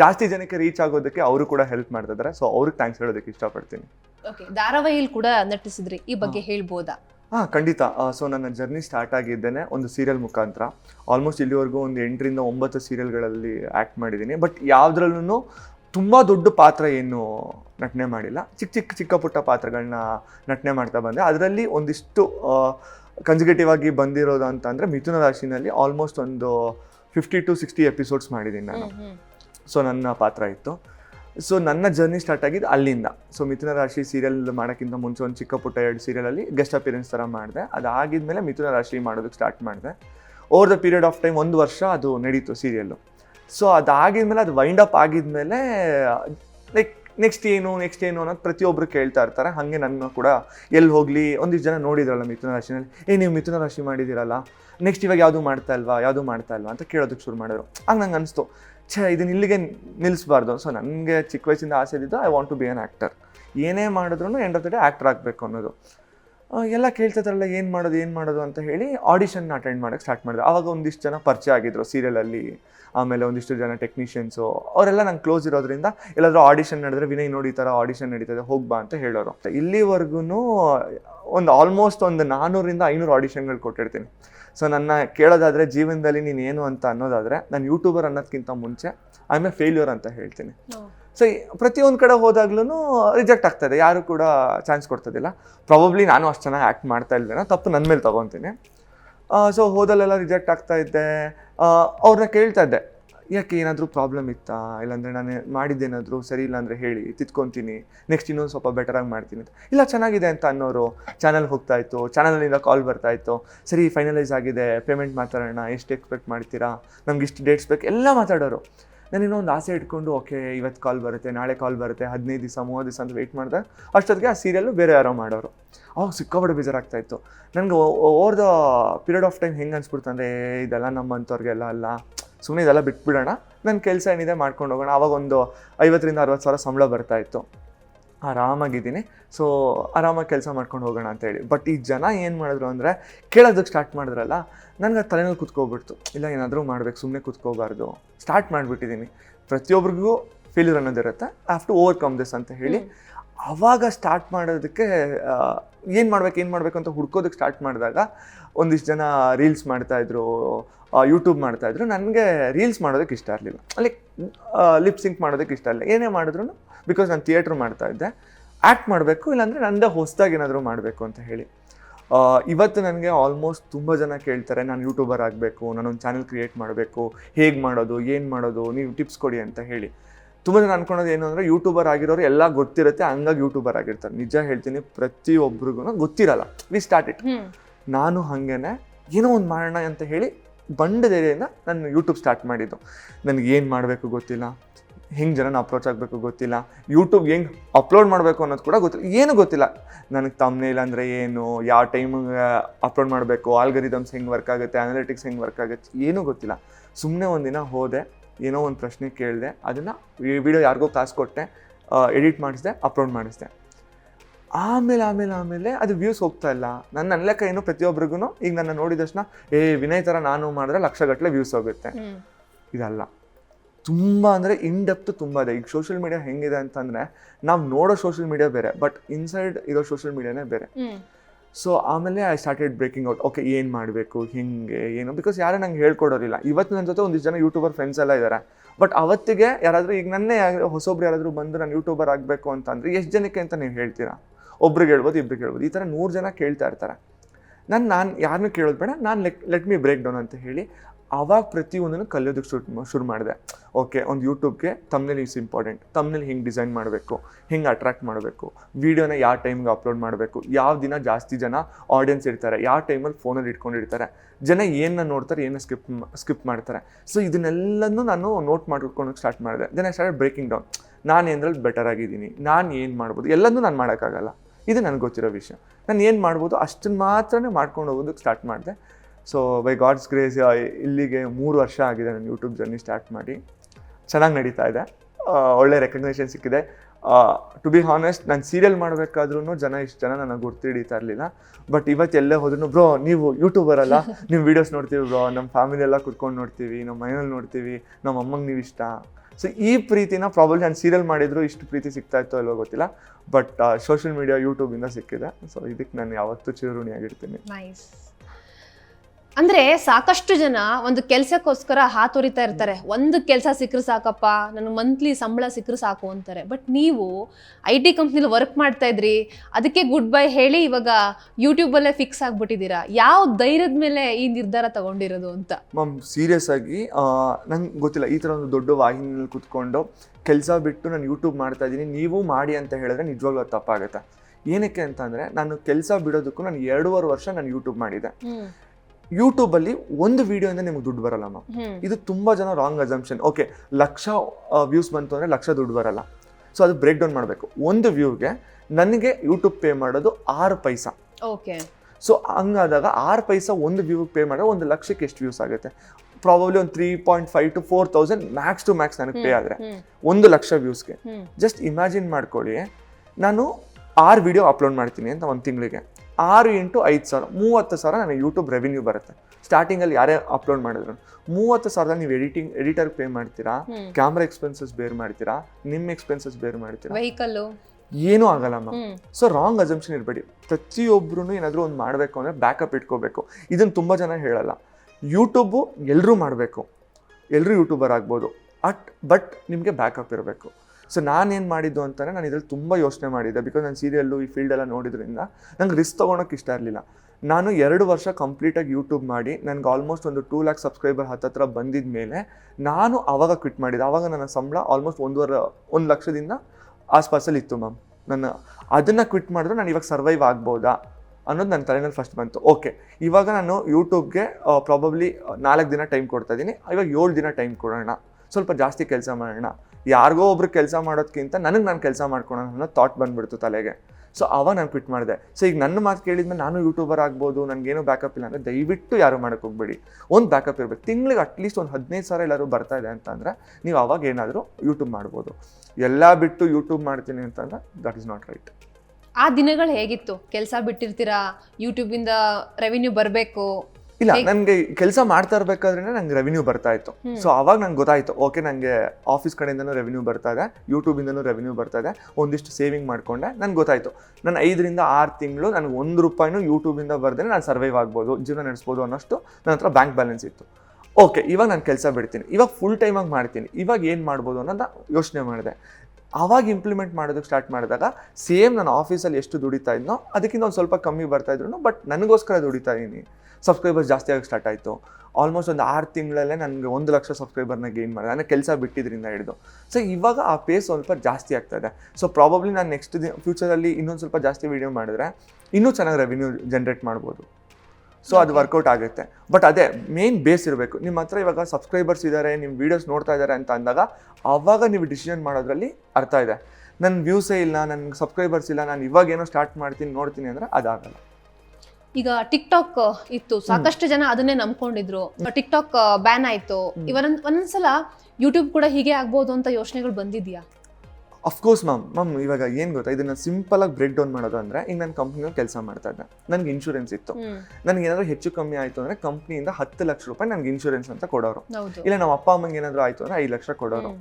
ಜಾಸ್ತಿ ಜನಕ್ಕೆ ರೀಚ್ ಆಗೋದಕ್ಕೆ ಅವರು ಕೂಡ ಹೆಲ್ಪ್ ಮಾಡ್ತಿದ್ದಾರೆ ಸೊ ಅವ್ರಿಗೆ ಥ್ಯಾಂಕ್ಸ್ ಹೇಳೋದಕ್ಕೆ ಇಷ್ಟಪಡ್ತೀನಿ. ಓಕೆ ಧಾರಾವಾಹಿಲಿ ಕೂಡ ನಟಿಸಿದ್ರಿ. ಈ ಬಗ್ಗೆ ಹೇಳ್ಬೋದಾ? ಹಾಂ ಖಂಡಿತ. ಸೊ ನನ್ನ ಜರ್ನಿ ಸ್ಟಾರ್ಟ್ ಆಗಿದ್ದೇನೆ ಒಂದು ಸೀರಿಯಲ್ ಮುಖಾಂತರ. ಆಲ್ಮೋಸ್ಟ್ ಇಲ್ಲಿವರೆಗೂ ಒಂದು ಎಂಟರಿಂದ ಒಂಬತ್ತು ಸೀರಿಯಲ್ಗಳಲ್ಲಿ ಆ್ಯಕ್ಟ್ ಮಾಡಿದ್ದೀನಿ. ಬಟ್ ಯಾವುದ್ರಲ್ಲೂ ತುಂಬ ದೊಡ್ಡ ಪಾತ್ರ ಏನು ನಟನೆ ಮಾಡಿಲ್ಲ. ಚಿಕ್ಕ ಚಿಕ್ಕ ಚಿಕ್ಕ ಪುಟ್ಟ ಪಾತ್ರಗಳನ್ನ ನಟನೆ ಮಾಡ್ತಾ ಬಂದೆ. ಅದರಲ್ಲಿ ಒಂದಿಷ್ಟು ಕನ್ಸಿಕ್ಯೂಟಿವ್ ಆಗಿ ಬಂದಿರೋದು ಅಂತ ಅಂದರೆ ಮಿಥುನ ರಾಶಿನಲ್ಲಿ ಆಲ್ಮೋಸ್ಟ್ ಒಂದು ಫಿಫ್ಟಿ ಟು ಸಿಕ್ಸ್ಟಿ ಎಪಿಸೋಡ್ಸ್ ಮಾಡಿದ್ದೀನಿ ನಾನು. ಸೊ ನನ್ನ ಪಾತ್ರ ಇತ್ತು. ಸೊ ನನ್ನ ಜರ್ನಿ ಸ್ಟಾರ್ಟ್ ಆಗಿದ್ದು ಅಲ್ಲಿಂದ. ಸೊ ಮಿಥುನ ರಾಶಿ ಸೀರಿಯಲ್ ಮಾಡೋಕ್ಕಿಂತ ಮುಂಚೆ ಒಂದು ಚಿಕ್ಕ ಪುಟ್ಟ ಎರಡು ಸೀರಿಯಲಲ್ಲಿ ಗೆಸ್ಟ್ ಅಪಿಯರೆನ್ಸ್ ಥರ ಮಾಡಿದೆ. ಅದಾಗಿದ್ಮೇಲೆ ಮಿಥುನ ರಾಶಿ ಮಾಡೋದಕ್ಕೆ ಸ್ಟಾರ್ಟ್ ಮಾಡಿದೆ. Over the period of time ಒಂದು ವರ್ಷ ಅದು ನಡೀತು ಸೀರಿಯಲ್ಲು ಸೊ ಅದಾಗಿದ್ಮೇಲೆ ಅದು ವೈಂಡ್ ಅಪ್ ಆಗಿದ್ಮೇಲೆ ಲೈಕ್ ನೆಕ್ಸ್ಟ್ ಏನು ನೆಕ್ಸ್ಟ್ ಏನು ಅನ್ನೋದು ಪ್ರತಿಯೊಬ್ಬರು ಕೇಳ್ತಾ ಇರ್ತಾರೆ. ಹಾಗೆ ನನ್ನ ಕೂಡ ಎಲ್ಲಿ ಹೋಗಲಿ, ಒಂದಿಷ್ಟು ಜನ ನೋಡಿದ್ರಲ್ಲ ಮಿಥುನ ರಾಶಿನಲ್ಲಿ. ಏ, ನೀವು ಮಿಥುನ ರಾಶಿ ಮಾಡಿದ್ದೀರಲ್ಲ ನೆಕ್ಸ್ಟ್ ಇವಾಗ ಯಾವುದು ಮಾಡ್ತಾ ಇಲ್ವಾ, ಯಾವುದು ಮಾಡ್ತಾ ಇಲ್ವಾ ಅಂತ ಕೇಳೋದಕ್ಕೆ ಶುರು ಮಾಡಿದ್ರು. ಆಗ ನಂಗೆ ಅನಿಸ್ತು, ಛ ಇದನ್ನ ಇಲ್ಲಿಗೆ ನಿಲ್ಲಿಸಬಾರ್ದು ಸೊ ನನಗೆ ಚಿಕ್ಕ ವಯಸ್ಸಿಂದ ಆಸೆ ಇದ್ದಿದ್ದು I want to be an actor ಏನೇ ಮಾಡಿದ್ರು end of the day actor ಆಗಬೇಕು ಅನ್ನೋದು. ಎಲ್ಲ ಕೇಳ್ತಿದ್ರಲ್ಲ, ಏನು ಮಾಡೋದು ಏನು ಮಾಡೋದು ಅಂತ ಹೇಳಿ ಆಡಿಷನ್ ಅಟೆಂಡ್ ಮಾಡೋಕ್ಕೆ ಸ್ಟಾರ್ಟ್ ಮಾಡಿದೆ. ಆವಾಗ ಒಂದಿಷ್ಟು ಜನ ಪರಿಚಯ ಆಗಿದ್ರು ಸೀರಿಯಲಲ್ಲಿ ಆಮೇಲೆ ಒಂದಿಷ್ಟು ಜನ ಟೆಕ್ನಿಷಿಯನ್ಸು ಅವರೆಲ್ಲ ನಂಗೆ ಕ್ಲೋಸ್ ಇರೋದ್ರಿಂದ ಎಲ್ಲಾದರೂ ಆಡಿಷನ್ ನಡೆದ್ರೆ, ವಿನಯ್ ನೋಡಿ ಈ ಥರ ಆಡಿಷನ್ ನಡೀತದೆ ಹೋಗ್ಬಾ ಅಂತ ಹೇಳೋರು. ಇಲ್ಲಿವರೆಗೂ ಒಂದು ಆಲ್ಮೋಸ್ಟ್ ಒಂದು ನಾನ್ನೂರಿಂದ ಐನೂರು ಆಡಿಷನ್ಗಳು ಕೊಟ್ಟಿರ್ತೀನಿ. ಸೊ ನನ್ನ ಕೇಳೋದಾದರೆ, ಜೀವನದಲ್ಲಿ ನೀನು ಏನು ಅಂತ ಅನ್ನೋದಾದರೆ, ನಾನು ಯೂಟ್ಯೂಬರ್ ಅನ್ನೋದಕ್ಕಿಂತ ಮುಂಚೆ ಐ ಎ ಫೇಲ್ಯೂರ್ ಅಂತ ಹೇಳ್ತೀನಿ. ಸೊ ಪ್ರತಿಯೊಂದು ಕಡೆ ಹೋದಾಗ್ಲೂ ರಿಜೆಕ್ಟ್ ಆಗ್ತದೆ. ಯಾರು ಕೂಡ ಚಾನ್ಸ್ ಕೊಡ್ತದಿಲ್ಲ. ಪ್ರಾಬಬ್ಲಿ ನಾನು ಅಷ್ಟು ಚೆನ್ನಾಗಿ ಆ್ಯಕ್ಟ್ ಮಾಡ್ತಾ ಇಲ್ವೇನೋ, ತಪ್ಪು ನನ್ನ ಮೇಲೆ ತೊಗೊತೀನಿ. ಸೊ ಹೋದಲ್ಲೆಲ್ಲ ರಿಜೆಕ್ಟ್ ಆಗ್ತಾ ಇದ್ದೆ. ಅವ್ರನ್ನ ಕೇಳ್ತಾ ಇದ್ದೆ. ಯಾಕೆ ಏನಾದರೂ ಪ್ರಾಬ್ಲಮ್ ಇತ್ತಾ? ಇಲ್ಲಾಂದರೆ ನಾನು ಮಾಡಿದ್ದೇನಾದರೂ ಸರಿ ಇಲ್ಲಾಂದರೆ ಹೇಳಿ ತಿತ್ಕೊತೀನಿ ನೆಕ್ಸ್ಟ್ ಇನ್ನೊಂದು ಸ್ವಲ್ಪ ಬೆಟರಾಗಿ ಮಾಡ್ತೀನಿ ಅಂತ. ಇಲ್ಲ, ಚೆನ್ನಾಗಿದೆ ಅಂತ ಅನ್ನೋರು ಚಾನಲ್ ಹೋಗ್ತಾ ಇತ್ತು. ಚಾನಲಿಂದ ಕಾಲ್ ಬರ್ತಾ ಇತ್ತು. ಸರಿ ಫೈನಲೈಸ್ ಆಗಿದೆ. ಪೇಮೆಂಟ್ ಮಾತಾಡೋಣ. ಎಷ್ಟು ಎಕ್ಸ್ಪೆಕ್ಟ್ ಮಾಡ್ತೀರಾ? ನಮ್ಗೆ ಇಷ್ಟು ಡೇಟ್ಸ್ ಬೇಕು. ಎಲ್ಲ ಮಾತಾಡೋರು. ನಾನೇನೋ ಇನ್ನೊಂದು ಆಸೆ ಇಟ್ಕೊಂಡು, ಓಕೆ, ಇವತ್ತು ಕಾಲ್ ಬರುತ್ತೆ, ನಾಳೆ ಕಾಲ್ ಬರುತ್ತೆ, ಹದಿನೈದು ದಿವಸ, ಮೂವತ್ತು ದಿವಸ ಅಂತ ವೆಯ್ಟ್ ಮಾಡಿದೆ, ಅಷ್ಟೊತ್ತಿಗೆ ಆ ಸೀರಿಯಲ್ಲು ಬೇರೆ ಯಾರೋ ಮಾಡೋರು. ಅವಾಗ ಸಿಕ್ಕಾಪಟ್ಟೆ ಬೇಜಾರಾಗ್ತಾ ಇತ್ತು. ನನಗೆ over the period of time ಹೆಂಗೆ ಅನ್ಸ್ಬಿಡ್ತು ಅಂದರೆ ಇದೆಲ್ಲ ನಮ್ಮಂಥವ್ರಿಗೆಲ್ಲ ಅಲ್ಲ ಸುಮ್ಮನೆ ಇದೆಲ್ಲ ಬಿಟ್ಬಿಡೋಣ ನನ್ನ ಕೆಲಸ ಏನಿದೆ ಮಾಡ್ಕೊಂಡು ಹೋಗೋಣ. ಅವಾಗ ಒಂದು ಐವತ್ತರಿಂದ ಅರವತ್ತು ಸಾವಿರ ಸಂಬಳ ಬರ್ತಾ ಇತ್ತು. ಆರಾಮಾಗಿದ್ದೀನಿ. ಸೊ ಆರಾಮಾಗಿ ಕೆಲಸ ಮಾಡ್ಕೊಂಡು ಹೋಗೋಣ ಅಂತ ಹೇಳಿ. ಬಟ್ ಈ ಜನ ಏನು ಮಾಡಿದ್ರು ಅಂದರೆ ಕೇಳೋದಕ್ಕೆ ಸ್ಟಾರ್ಟ್ ಮಾಡಿದ್ರಲ್ಲ ನನಗೆ ಆ ತಲೆನಲ್ಲಿ ಕುತ್ಕೋಬಿಡ್ತು. ಇಲ್ಲ ಏನಾದರೂ ಮಾಡಬೇಕು ಸುಮ್ಮನೆ ಕುತ್ಕೋಬಾರ್ದು. ಸ್ಟಾರ್ಟ್ ಮಾಡಿಬಿಟ್ಟಿದ್ದೀನಿ ಪ್ರತಿಯೊಬ್ರಿಗೂ ಫೇಲ್ಯೂರ್ ಅನ್ನೋದಿರುತ್ತೆ ಹ್ಯಾವ್ ಟು ಓವರ್ಕಮ್ ದಿಸ್ ಅಂತ ಹೇಳಿ ಆವಾಗ ಸ್ಟಾರ್ಟ್ ಮಾಡೋದಕ್ಕೆ ಏನು ಮಾಡ್ಬೇಕು ಏನು ಮಾಡಬೇಕು ಅಂತ ಹುಡ್ಕೋದಕ್ಕೆ ಸ್ಟಾರ್ಟ್ ಮಾಡಿದಾಗ ಒಂದಿಷ್ಟು ಜನ ರೀಲ್ಸ್ ಮಾಡ್ತಾಯಿದ್ರು ಯೂಟ್ಯೂಬ್ ಮಾಡ್ತಾಯಿದ್ರು ನನಗೆ ರೀಲ್ಸ್ ಮಾಡೋದಕ್ಕೆ ಇಷ್ಟ ಇರಲಿಲ್ಲ. ಲೈಕ್ ಲಿಪ್ ಸಿಂಕ್ ಮಾಡೋದಕ್ಕೆ ಇಷ್ಟ ಇಲ್ಲ ಏನೇ ಮಾಡಿದ್ರು ಬಿಕಾಸ್ ನಾನು ಥಿಯೇಟ್ರ್ ಮಾಡ್ತಾ ಇದ್ದೆ. ಆ್ಯಕ್ಟ್ ಮಾಡಬೇಕು ಇಲ್ಲಾಂದರೆ ನನ್ನದೇ ಹೊಸದಾಗಿ ಏನಾದರೂ ಮಾಡಬೇಕು ಅಂತ ಹೇಳಿ. ಇವತ್ತು ನನಗೆ ಆಲ್ಮೋಸ್ಟ್ ತುಂಬ ಜನ ಕೇಳ್ತಾರೆ ನಾನು ಯೂಟ್ಯೂಬರ್ ಆಗಬೇಕು ನಾನೊಂದು ಚಾನಲ್ ಕ್ರಿಯೇಟ್ ಮಾಡಬೇಕು ಹೇಗೆ ಮಾಡೋದು ಏನು ಮಾಡೋದು ನೀವು ಟಿಪ್ಸ್ ಕೊಡಿ ಅಂತ ಹೇಳಿ. ತುಂಬ ಜನ ಅನ್ಕೊಳೋದು ಏನು ಅಂದರೆ ಯೂಟ್ಯೂಬರ್ ಆಗಿರೋರು ಎಲ್ಲ ಗೊತ್ತಿರುತ್ತೆ ಹಂಗಾಗಿ ಯೂಟ್ಯೂಬರ್ ಆಗಿರ್ತಾರೆ. ನಿಜ ಹೇಳ್ತೀನಿ ಪ್ರತಿಯೊಬ್ಬರಿಗೂ ಗೊತ್ತಿರಲ್ಲ. ವಿ ಸ್ಟಾರ್ಟ್ ಇಟ್ ನಾನು ಹಾಗೇನೆ ಏನೋ ಒಂದು ಮಾಡೋಣ ಅಂತ ಹೇಳಿ ಬಂಡ ಧೈರ್ಯದಿಂದ ನಾನು ಯೂಟ್ಯೂಬ್ ಸ್ಟಾರ್ಟ್ ಮಾಡಿದ್ದು. ನನಗೆ ಏನು ಮಾಡಬೇಕು ಗೊತ್ತಿಲ್ಲ. ಹೆಂಗೆ ಜನನ ಅಪ್ರೋಚ್ ಆಗಬೇಕು ಗೊತ್ತಿಲ್ಲ. ಯೂಟ್ಯೂಬ್ ಹೆಂಗೆ ಅಪ್ಲೋಡ್ ಮಾಡಬೇಕು ಅನ್ನೋದು ಕೂಡ ಗೊತ್ತಿಲ್ಲ. ಏನು ಗೊತ್ತಿಲ್ಲ. ನನಗೆ ತಮ್ಮನೇಲ್ ಅಂದರೆ ಏನು ಯಾವ ಟೈಮಿಗೆ ಅಪ್ಲೋಡ್ ಮಾಡಬೇಕು ಆಲ್ಗರಿದಮ್ಸ್ ಹೆಂಗೆ ವರ್ಕ್ ಆಗುತ್ತೆ ಅನಾಲಿಟಿಕ್ಸ್ ಹೆಂಗೆ ವರ್ಕ್ ಆಗುತ್ತೆ ಏನೂ ಗೊತ್ತಿಲ್ಲ. ಸುಮ್ಮನೆ ಒಂದಿನ ಹೋದೆ ಏನೋ ಒಂದು ಪ್ರಶ್ನೆ ಕೇಳಿದೆ ಅದನ್ನು ವಿಡಿಯೋ ಯಾರಿಗೋ ಕಾಸು ಕೊಟ್ಟೆ ಎಡಿಟ್ ಮಾಡಿಸಿದೆ ಅಪ್ಲೋಡ್ ಮಾಡಿಸಿದೆ. ಆಮೇಲೆ ಆಮೇಲೆ ಆಮೇಲೆ ಅದು ವ್ಯೂಸ್ ಹೋಗ್ತಾ ಇಲ್ಲ. ನನ್ನ ನನ್ನ ಲೆಕ್ಕ ಏನು ಪ್ರತಿಯೊಬ್ಬರಿಗೂ ಈಗ ನನ್ನ ನೋಡಿದ ತಕ್ಷಣ ಏ ವಿನಯ್ ಥರ ನಾನು ಮಾಡಿದ್ರೆ ಲಕ್ಷಗಟ್ಟಲೆ ವ್ಯೂಸ್ ಹೋಗುತ್ತೆ. ಇದಲ್ಲ. ತುಂಬ ಅಂದರೆ ಇನ್ ಡೆಪ್ತ್ ತುಂಬ ಇದೆ. ಈಗ ಸೋಷಿಯಲ್ ಮೀಡಿಯಾ ಹೆಂಗಿದೆ ಅಂತಂದರೆ ನಾವು ನೋಡೋ ಸೋಷಿಯಲ್ ಮೀಡಿಯಾ ಬೇರೆ ಬಟ್ ಇನ್ಸೈಡ್ ಇರೋ ಸೋಷಿಯಲ್ ಮೀಡಿಯಾನೇ ಬೇರೆ. ಸೊ ಆಮೇಲೆ I started breaking out okay ಏನು ಮಾಡಬೇಕು ಹಿಂಗೆ ಏನು? ಬಿಕಾಸ್ ಯಾರು ನಂಗೆ ಹೇಳ್ಕೊಡೋರಿಲ್ಲ. ಇವತ್ತು ನನ್ನ ಜೊತೆ ಒಂದಿಷ್ಟು ಜನ ಯೂಟ್ಯೂಬರ್ ಫ್ರೆಂಡ್ಸ್ ಎಲ್ಲ ಇದ್ದಾರೆ ಬಟ್ ಅವತ್ತಿಗೆ ಯಾರಾದರೂ ಈಗ ನನ್ನೇ ಹೊಸೊಬ್ರು ಯಾರಾದರೂ ಬಂದು ನಾನು ಯೂಟ್ಯೂಬರ್ ಆಗಬೇಕು ಅಂತಂದರೆ ಎಷ್ಟು ಜನಕ್ಕೆ ಅಂತ ನೀವು ಹೇಳ್ತೀರಾ? ಒಬ್ರಿಗೆ ಹೇಳ್ಬೋದು ಇಬ್ರಿಗೆ ಹೇಳ್ಬೋದು. ಈ ಥರ ನೂರು ಜನ ಕೇಳ್ತಾ ಇರ್ತಾರೆ. ನಾನು ನಾನು ಯಾರನ್ನೂ ಕೇಳೋದು ಬೇಡ. ನಾನು let let me break down ಅಂತ ಹೇಳಿ ಅವಾಗ ಪ್ರತಿಯೊಂದನ್ನು ಕಲಿಯೋದಕ್ಕೆ ಶುರು ಶುರು ಮಾಡಿದೆ. ಓಕೆ, ಒಂದು ಯೂಟ್ಯೂಬ್ಗೆ ತಮ್ಮನೇಲಿ ಈಸ್ ಇಂಪಾರ್ಟೆಂಟ್ ತಮ್ಮನೇಲಿ ಹಿಂಗೆ ಡಿಸೈನ್ ಮಾಡಬೇಕು, ಹಿಂಗೆ ಅಟ್ರಾಕ್ಟ್ ಮಾಡಬೇಕು ವೀಡಿಯೋನ ಯಾವ ಟೈಮ್ಗೆ ಅಪ್ಲೋಡ್ ಮಾಡಬೇಕು, ಯಾವ ದಿನ ಜಾಸ್ತಿ ಜನ ಆಡಿಯನ್ಸ್ ಇರ್ತಾರೆ, ಯಾವ ಟೈಮಲ್ಲಿ ಫೋನಲ್ಲಿ ಇಟ್ಕೊಂಡಿರ್ತಾರೆ, ಜನ ಏನನ್ನ ನೋಡ್ತಾರೆ ಏನು ಸ್ಕಿಪ್ ಸ್ಕಿಪ್ ಮಾಡ್ತಾರೆ. ಸೊ ಇದನ್ನೆಲ್ಲನೂ ನಾನು ನೋಟ್ ಮಾಡ್ಕೊಳಕ್ಕೆ ಸ್ಟಾರ್ಟ್ ಮಾಡಿದೆ. Then I start breaking down ನಾನು ಏನರಲ್ಲಿ ಬೆಟರ್ ಆಗಿದ್ದೀನಿ, ನಾನು ಏನು ಮಾಡ್ಬೋದು, ಎಲ್ಲನೂ ನಾನು ಮಾಡೋಕ್ಕಾಗಲ್ಲ. ಇದು ನನಗೆ ಗೊತ್ತಿರೋ ವಿಷಯ. ನಾನು ಏನು ಮಾಡ್ಬೋದು ಅಷ್ಟನ್ನು ಮಾತ್ರನೇ ಮಾಡ್ಕೊಂಡು ಹೋಗೋದಕ್ಕೆ ಸ್ಟಾರ್ಟ್ ಮಾಡಿದೆ. ಸೊ ಬೈ ಗಾಡ್ಸ್ ಗ್ರೇಸ್ ಇಲ್ಲಿಗೆ ಮೂರು ವರ್ಷ ಆಗಿದೆ ನಾನು ಯೂಟ್ಯೂಬ್ ಜರ್ನಿ ಸ್ಟಾರ್ಟ್ ಮಾಡಿ. ಚೆನ್ನಾಗಿ ನಡೀತಾ ಇದೆ. ಒಳ್ಳೆ ರೆಕಗ್ನೇಷನ್ ಸಿಕ್ಕಿದೆ. ಟು ಬಿ ಹಾನೆಸ್ಟ್ ನಾನು ಸೀರಿಯಲ್ ಮಾಡಬೇಕಾದ್ರೂ ಜನ ಇಷ್ಟು ಜನ ನನಗೆ ಗುರ್ತು ಹಿಡಿತಾ ಇರಲಿಲ್ಲ. ಬಟ್ ಇವತ್ತು ಎಲ್ಲೇ ಹೋದ್ರು ಬ್ರೋ ನೀವು ಯೂಟ್ಯೂಬರ್ ಅಲ್ಲ (laughs) ನೀವು ವೀಡಿಯೋಸ್ ನೋಡ್ತೀವಿ ಬ್ರೋ. ನಮ್ಮ ಫ್ಯಾಮಿಲಿ ಎಲ್ಲ ಕುತ್ಕೊಂಡು ನೋಡ್ತೀವಿ ನಮ್ಮ ಮನೇಲಿ ನೋಡ್ತೀವಿ ನಮ್ಮ ಅಮ್ಮಂಗೆ ನೀವು ಇಷ್ಟ. ಸೊ ಈ ಪ್ರೀತಿನ ಪ್ರಾಬ್ಲಮ್ ನಾನು ಸೀರಿಯಲ್ ಮಾಡಿದ್ರು ಇಷ್ಟು ಪ್ರೀತಿ ಸಿಗ್ತಾ ಇತ್ತೋ ಅಲ್ವೋ ಗೊತ್ತಿಲ್ಲ. ಬಟ್ ಸೋಷಿಯಲ್ ಮೀಡಿಯಾ ಯೂಟ್ಯೂಬಿಂದ ಸಿಕ್ಕಿದೆ. ಸೊ ಇದಕ್ಕೆ ನಾನು ಯಾವತ್ತೂ ಚಿರಋಣಿಯಾಗಿರ್ತೀನಿ. ನೈಸ್ ಅಂದ್ರೆ ಸಾಕಷ್ಟು ಜನ ಒಂದು ಕೆಲಸಕ್ಕೋಸ್ಕರ ಹಾತೊರಿತಾ ಇರ್ತಾರೆ. ಒಂದು ಕೆಲಸ ಸಿಕ್ಕರೆ ಸಾಕಪ್ಪ ನನ್ನ ಮಂತ್ಲಿ ಸಂಬಳ ಸಿಕ್ಕರೆ ಸಾಕು ಅಂತಾರೆ. ಬಟ್ ನೀವು ಐ ಟಿ ಕಂಪ್ನಿಲಿ ವರ್ಕ್ ಮಾಡ್ತಾ ಇದ್ರಿ ಅದಕ್ಕೆ ಗುಡ್ ಬೈ ಹೇಳಿ ಇವಾಗ ಯೂಟ್ಯೂಬಲ್ಲೇ ಫಿಕ್ಸ್ ಆಗ್ಬಿಟ್ಟಿದ್ದೀರಾ? ಯಾವ ಧೈರ್ಯದ ಮೇಲೆ ಈ ನಿರ್ಧಾರ ತಗೊಂಡಿರೋದು ಅಂತ? ಮ್ಯಾಮ್ ಸೀರಿಯಸ್ ಆಗಿ ನಂಗೆ ಗೊತ್ತಿಲ್ಲ ಈ ಥರ ಒಂದು ದೊಡ್ಡ ವಾಹಿನಿಯಲ್ಲಿ ಕುತ್ಕೊಂಡು ಕೆಲಸ ಬಿಟ್ಟು ನಾನು ಯೂಟ್ಯೂಬ್ ಮಾಡ್ತಾ ಇದ್ದೀನಿ ನೀವು ಮಾಡಿ ಅಂತ ಹೇಳಿದ್ರೆ ನಿಜವಾಗ್ಲೂ ಅದು ತಪ್ಪಾಗುತ್ತೆ. ಏನಕ್ಕೆ ಅಂತಂದರೆ ನಾನು ಕೆಲಸ ಬಿಡೋದಕ್ಕೂ ನಾನು ಎರಡೂವರೆ ವರ್ಷ ನಾನು ಯೂಟ್ಯೂಬ್ ಮಾಡಿದೆ ಯೂಟ್ಯೂಬಲ್ಲಿ ಒಂದು ವಿಡಿಯೋಯಿಂದ ನಿಮ್ಗೆ ದುಡ್ಡು ಬರಲ್ಲ ಮ್ಯಾಮ್ ಇದು ತುಂಬ ಜನ wrong assumption okay lakh views ಬಂತು ಅಂದರೆ ಲಕ್ಷ ದುಡ್ಡು ಬರಲ್ಲ. ಸೊ ಅದು ಬ್ರೇಕ್ ಡೌನ್ ಮಾಡಬೇಕು. ಒಂದು ವ್ಯೂಗೆ ನನಗೆ ಯೂಟ್ಯೂಬ್ ಪೇ ಮಾಡೋದು ಆರು ಪೈಸಾ. ಓಕೆ ಸೊ ಹಂಗಾದಾಗ ಆರು ಪೈಸಾ ಒಂದು ವ್ಯೂಗೆ ಪೇ ಮಾಡಿದ್ರೆ ಒಂದು ಲಕ್ಷಕ್ಕೆ ಎಷ್ಟು ವ್ಯೂಸ್ ಆಗುತ್ತೆ? ಪ್ರಾಬಬ್ಲಿ ಒಂದು three point five to four thousand max to max ನನಗೆ ಪೇ ಆದರೆ. ಒಂದು ಲಕ್ಷ ವ್ಯೂಸ್ಗೆ ಜಸ್ಟ್ ಇಮ್ಯಾಜಿನ್ ಮಾಡ್ಕೊಳ್ಳಿ. ನಾನು ಆರು ವಿಡಿಯೋ ಅಪ್ಲೋಡ್ ಮಾಡ್ತೀನಿ ಅಂತ ಒಂದು ತಿಂಗಳಿಗೆ. ಆರು ಇಂಟು ಐದು ಸಾವಿರ ಮೂವತ್ತು ಸಾವಿರ ನನಗೆ ಯೂಟ್ಯೂಬ್ ರೆವಿನ್ಯೂ ಬರುತ್ತೆ. ಸ್ಟಾರ್ಟಿಂಗಲ್ಲಿ ಯಾರೇ ಅಪ್ಲೋಡ್ ಮಾಡಿದ್ರು ಮೂವತ್ತು ಸಾವಿರ ನೀವು ಎಡಿಟಿಂಗ್ ಎಡಿಟರ್ ಪೇ ಮಾಡ್ತೀರಾ? ಕ್ಯಾಮ್ರಾ ಎಕ್ಸ್ಪೆನ್ಸಸ್ ಬೇರ್ ಮಾಡ್ತೀರಾ? ನಿಮ್ಮ ಎಕ್ಸ್ಪೆನ್ಸಸ್ ಬೇರ್ ಮಾಡ್ತೀರಾ? ವೆಹಿಕಲ್ ಏನೂ ಆಗಲ್ಲಮ್ಮ ಮ್ಯಾಮ್ ಸೊ ರಾಂಗ್ ಅಸಂಪ್ಷನ್ ಇರಬೇಡಿ. ಪ್ರತಿಯೊಬ್ಬರೂ ಏನಾದರೂ ಒಂದು ಮಾಡಬೇಕು ಅಂದರೆ ಬ್ಯಾಕಪ್ ಇಟ್ಕೋಬೇಕು. ಇದನ್ನು ತುಂಬ ಜನ ಹೇಳಲ್ಲ. ಯೂಟ್ಯೂಬು ಎಲ್ಲರೂ ಮಾಡಬೇಕು. ಎಲ್ಲರೂ ಯೂಟ್ಯೂಬರ್ ಆಗ್ಬೋದು. ಅಟ್ ಬಟ್ ನಿಮಗೆ ಬ್ಯಾಕಪ್ ಇರಬೇಕು. ಸೊ ನಾನೇನು ಮಾಡಿದ್ದು ಅಂತಾರೆ ನಾನು ಇದರಲ್ಲಿ ತುಂಬ ಯೋಚನೆ ಮಾಡಿದ್ದೆ. ಬಿಕಾಸ್ ನಾನು ಸೀರಿಯಲ್ಲು ಈ ಫೀಲ್ಡೆಲ್ಲ ನೋಡಿದ್ರಿಂದ ನಂಗೆ ರಿಸ್ಕ್ ತೊಗೊಳಕ್ಕೆ ಇಷ್ಟ ಇರಲಿಲ್ಲ. ನಾನು ಎರಡು ವರ್ಷ ಕಂಪ್ಲೀಟಾಗಿ ಯೂಟ್ಯೂಬ್ ಮಾಡಿ ನನಗೆ ಆಲ್ಮೋಸ್ಟ್ ಒಂದು ಟೂ ಲ್ಯಾಕ್ ಸಬ್ಸ್ಕ್ರೈಬರ್ ಹತ್ತತ್ರ ಬಂದಿದ ಮೇಲೆ ನಾನು ಆವಾಗ ಕ್ವಿಟ್ ಮಾಡಿದ್ದೆ. ಆವಾಗ ನನ್ನ ಸಂಬಳ ಆಲ್ಮೋಸ್ಟ್ ಒಂದೂವರೆ, ಒಂದು ಲಕ್ಷದಿಂದ ಆಸ್ಪಾಸಲ್ಲಿ ಇತ್ತು ಮ್ಯಾಮ್ ನನ್ನ ಅದನ್ನು ಕ್ವಿಟ್ ಮಾಡಿದ್ರೆ ನಾನು ಇವಾಗ ಸರ್ವೈವ್ ಆಗ್ಬೋದಾ ಅನ್ನೋದು ನನ್ನ ತಲೆನಲ್ಲಿ ಫಸ್ಟ್ ಬಂತು. ಓಕೆ ಇವಾಗ ನಾನು ಯೂಟ್ಯೂಬ್ಗೆ ಪ್ರಾಬಬ್ಲಿ ನಾಲ್ಕು ದಿನ ಟೈಮ್ ಕೊಡ್ತಾ ಇದ್ದೀನಿ ಇವಾಗ ಏಳು ದಿನ ಟೈಮ್ ಕೊಡೋಣ. ಸ್ವಲ್ಪ ಜಾಸ್ತಿ ಕೆಲಸ ಮಾಡೋಣ. ಯಾರಿಗೋ ಒಬ್ರು ಕೆಲಸ ಮಾಡೋದಕ್ಕಿಂತ ನನಗೆ ನಾನು ಕೆಲಸ ಮಾಡ್ಕೊಳೋಣ ಅನ್ನೋ ಥಾಟ್ ಬಂದ್ಬಿಡ್ತು ತಲೆಗೆ. ಸೊ ಅವಾಗ ನಾನು ಕ್ವಿಟ್ ಮಾಡಿದೆ. ಸೊ ಈಗ ನನ್ನ ಮಾತು ಕೇಳಿದ್ಮೇಲೆ ನಾನು ಯೂಟ್ಯೂಬರ್ ಆಗ್ಬೋದು, ನನಗೇನು ಬ್ಯಾಕಪ್ ಇಲ್ಲ ಅಂದರೆ ದಯವಿಟ್ಟು ಯಾರು ಮಾಡೋಕ್ಕೆ ಹೋಗ್ಬೇಡಿ. ಒಂದು ಬ್ಯಾಕಪ್ ಇರಬೇಕು. ತಿಂಗಳಿಗೆ ಅಟ್ಲೀಸ್ಟ್ ಒಂದು ಹದಿನೈದು ಸಾವಿರ ಎಲ್ಲರೂ ಬರ್ತಾ ಇದೆ ಅಂತಂದರೆ ನೀವು ಅವಾಗ ಏನಾದರೂ ಯೂಟ್ಯೂಬ್ ಮಾಡ್ಬೋದು. ಎಲ್ಲ ಬಿಟ್ಟು ಯೂಟ್ಯೂಬ್ ಮಾಡ್ತೀನಿ ಅಂತಂದ್ರೆ ದಟ್ ಇಸ್ ನಾಟ್ ರೈಟ್ ಆ ದಿನಗಳು ಹೇಗಿತ್ತು? ಕೆಲಸ ಬಿಟ್ಟಿರ್ತೀರಾ? ಯೂಟ್ಯೂಬಿಂದ ರೆವಿನ್ಯೂ ಬರಬೇಕು. ಇಲ್ಲ ನನಗೆ ಕೆಲಸ ಮಾಡ್ತಾ ಇರ್ಬೇಕಾದ್ರೆ ನಂಗೆ ರೆವಿನ್ಯೂ ಬರ್ತಾ ಇತ್ತು. ಸೊ ಅವಾಗ ನಂಗೆ ಗೊತ್ತಾಯ್ತು ಓಕೆ ನನಗೆ ಆಫೀಸ್ ಕಡೆಯಿಂದನೂ ರೆವಿನ್ಯೂ ಬರ್ತಾ ಇದೆ ಯೂಟ್ಯೂಬಿಂದನೂ ರೆವಿನ್ಯೂ ಬರ್ತಾ ಇದೆ ಒಂದಿಷ್ಟು ಸೇವಿಂಗ್ ಮಾಡ್ಕೊಂಡೆ ನನಗೆ ಗೊತ್ತಾಯ್ತು. ನಾನು ಐದರಿಂದ ಆರು ತಿಂಗಳು ನನಗೆ ಒಂದು ರೂಪಾಯಿನೂ ಯೂಟ್ಯೂಬಿಂದ ಬರ್ದೇ ನಾನು ಸರ್ವೈವ್ ಆಗ್ಬೋದು ಜೀವನ ನಡೆಸ್ಬೋದು ಅನ್ನೋಷ್ಟು ನನ್ನ ಹತ್ರ ಬ್ಯಾಂಕ್ ಬ್ಯಾಲೆನ್ಸ್ ಇತ್ತು. ಓಕೆ ಇವಾಗ ನಾನು ಕೆಲಸ ಬಿಡ್ತೀನಿ. ಇವಾಗ ಫುಲ್ ಟೈಮಾಗಿ ಮಾಡ್ತೀನಿ. ಇವಾಗ ಏನು ಮಾಡ್ಬೋದು ಅನ್ನೋದನ್ನ ಯೋಚನೆ ಮಾಡಿದೆ. ಆವಾಗ ಇಂಪ್ಲಿಮೆಂಟ್ ಮಾಡೋದಕ್ಕೆ ಸ್ಟಾರ್ಟ್ ಮಾಡಿದಾಗ ಸೇಮ್ ನಾನು ಆಫೀಸಲ್ಲಿ ಎಷ್ಟು ದುಡಿತಾ ಇದ್ನೋ ಅದಕ್ಕಿಂತ ಒಂದು ಸ್ವಲ್ಪ ಕಮ್ಮಿ ಬರ್ತಾ ಇದ್ರು ಬಟ್ ನನಗೋಸ್ಕರ ದುಡಿತಾ ಇದ್ದೀನಿ. ಸಬ್ಸ್ಕ್ರೈಬರ್ಸ್ ಜಾಸ್ತಿ ಆಗಿ ಸ್ಟಾರ್ಟ್ ಆಯಿತು. ಆಲ್ಮೋಸ್ಟ್ ಒಂದು ಆರು ತಿಂಗಳಲ್ಲೇ ನನಗೆ ಒಂದು ಲಕ್ಷ ಸಬ್ಸ್ಕ್ರೈಬರ್ನ ಗೇನ್ ಮಾಡಿದೆ. ನಾನು ಕೆಲಸ ಬಿಟ್ಟಿದ್ರಿಂದ ಹಿಡಿದು. ಸೊ ಇವಾಗ ಆ ಪೇಸ್ ಸ್ವಲ್ಪ ಜಾಸ್ತಿ ಆಗ್ತಾ ಇದೆ. ಸೊ ಪ್ರಾಬಬ್ಲಿ ನಾನು ನೆಕ್ಸ್ಟ್ ದಿನ ಫ್ಯೂಚರಲ್ಲಿ ಇನ್ನೊಂದು ಸ್ವಲ್ಪ ಜಾಸ್ತಿ ವೀಡಿಯೋ ಮಾಡಿದ್ರೆ ಇನ್ನೂ ಚೆನ್ನಾಗಿ ರೆವಿನ್ಯೂ ಜನ್ರೇಟ್ ಮಾಡ್ಬೋದು. ಸೊ ಅದು ವರ್ಕೌಟ್ ಆಗುತ್ತೆ. ಬಟ್ ಅದೇ ಮೇನ್ ಬೇಸ್ ಇರಬೇಕು. ನಿಮ್ಮ ಹತ್ರ ಇವಾಗ ಸಬ್ಸ್ಕ್ರೈಬರ್ಸ್ ಇದ್ದಾರೆ ನಿಮ್ಮ ವೀಡಿಯೋಸ್ ನೋಡ್ತಾ ಇದ್ದಾರೆ ಅಂತ ಅಂದಾಗ ಆವಾಗ ನೀವು ಡಿಸಿಷನ್ ಮಾಡೋದ್ರಲ್ಲಿ ಅರ್ಥ ಇದೆ. ನನ್ನ ವ್ಯೂಸೇ ಇಲ್ಲ ನನ್ನ ಸಬ್ಸ್ಕ್ರೈಬರ್ಸ್ ಇಲ್ಲ ನಾನು ಇವಾಗ ಏನೋ ಸ್ಟಾರ್ಟ್ ಮಾಡ್ತೀನಿ ನೋಡ್ತೀನಿ ಅಂದರೆ ಅದಾಗಲ್ಲ. ಈಗ ಟಿಕ್ ಟಾಕ್ ಇತ್ತು. ಸಾಕಷ್ಟು ಜನ ಅದನ್ನೇ ನಂಬ್ಕೊಂಡಿದ್ರು. ಟಿಕ್ ಟಾಕ್ ಬ್ಯಾನ್ ಆಯ್ತು. ಇವನ್ ಒಂದೊಂದ್ಸಲ ಯೂಟ್ಯೂಬ್ ಕೂಡ ಹೀಗೆ ಆಗ್ಬೋದು ಅಂತ ಯೋಚನೆಗಳು ಬಂದಿದ್ಯಾ? ಅಫ್ಕೋರ್ಸ್ ಮ್ಯಾಮ್ ಮ್ಯಾಮ್ ಇವಾಗ ಏನು ಗೊತ್ತಾ? ಇದನ್ನ ಸಿಂಪಲ್ ಆಗಿ ಬ್ರೇಕ್ ಡೌನ್ ಮಾಡೋದು ಅಂದ್ರೆ ಈಗ ನಾನು ಕಂಪ್ನಿಯಲ್ಲಿ ಕೆಲಸ ಮಾಡ್ತಾ ಇದ್ದೆ. ನನಗೆ ಇನ್ಶೂರೆನ್ಸ್ ಇತ್ತು. ನನಗೆ ಏನಾದ್ರು ಹೆಚ್ಚು ಕಮ್ಮಿ ಆಯಿತು ಅಂದ್ರೆ ಕಂಪ್ನಿಯಿಂದ ಹತ್ತು ಲಕ್ಷ ರೂಪಾಯಿ ನನಗೆ ಇನ್ಶೂರೆನ್ಸ್ ಅಂತ ಕೊಡೋರು. ಇಲ್ಲ ನಮ್ಮ ಅಪ್ಪ ಅಮ್ಮಂಗೆ ಏನಾದ್ರು ಆಯಿತು ಅಂದ್ರೆ ಐದು ಲಕ್ಷ ಕೊಡೋರು.